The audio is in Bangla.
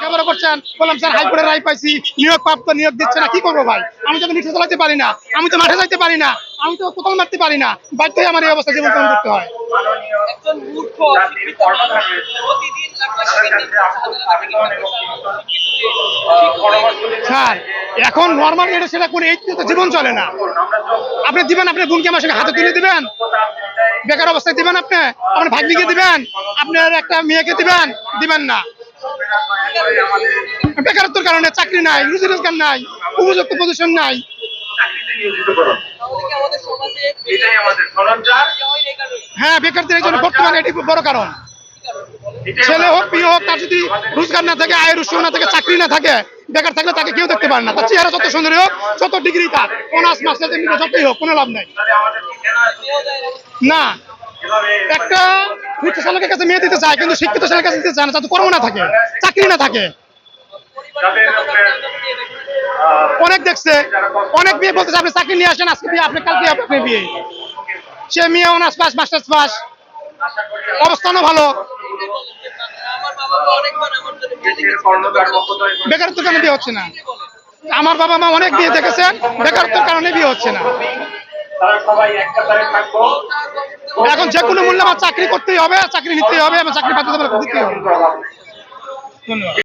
লেখাপড়া করছেন বললাম স্যার হাইকোর্টের রায় পাইছি নিয়োগ প্রাপ্ত নিয়োগ দিচ্ছে না কি করব ভাই? আমি তো রিক্সা চালাতে পারি না আমি তো মাঠে যাইতে পারি না আমি তো কোথাও মারতে পারি না বাধ্য আমার এই অবস্থা জীবন করতে হয়। স্যার এখন নর্মাল এটা সেটা করে এই তো জীবন চলে না। আপনি দিবেন আপনি বোনকে আমার সঙ্গে হাতে তুলে দিবেন? বেকার অবস্থায় দিবেন আপনি? আপনার ভাগ্নিকে দিবেন? আপনার একটা মেয়েকে দিবেন? দিবেন না। বেকারত্বের কারণে চাকরি নাই রুজি রোজগার নাই উপযুক্ত পজিশন নাই। হয় বেকারদের এই জন্য বর্তমানে এটি বড় কারণ। ছেলে হোক মেয়ে হোক তার যদি রোজগার না থাকে আয়ের উৎস না থাকে চাকরি না থাকে বেকার থাকলে তাকে কেউ দেখতে পারে না। তার চেহারা যত সুন্দরী হোক যত ডিগ্রি তার অনার্স মাস্টার যতই হোক কোনো লাভ নাই। না। একটা কাছে মেয়ে দিতে চায়, কিন্তু শিক্ষিত কাছে দিতে চায় না কর্ম না থাকে, চাকরি না থাকে। অনেক দেখছে, অনেক বলতেছে, আপনি চাকরি নিয়ে আসেন, আজকে বিয়ে, আপনি, কালকে আপনি বিয়ে। সে মেয়ে অনার্স পাস, মাস্টার্স পাস। অবস্থানও ভালো। বেকারত্বের কারণে বিয়ে হচ্ছে না। আমার বাবা মা অনেক বিয়ে দেখেছেন, বেকারত্বের কারণে বিয়ে হচ্ছে না। তারা সবাই এক থাকব। এখন যে কোনো মূল্যে আমার চাকরি করতেই হবে চাকরি নিতেই হবে এবং চাকরি পাতে দিতেই হবে। ধন্যবাদ।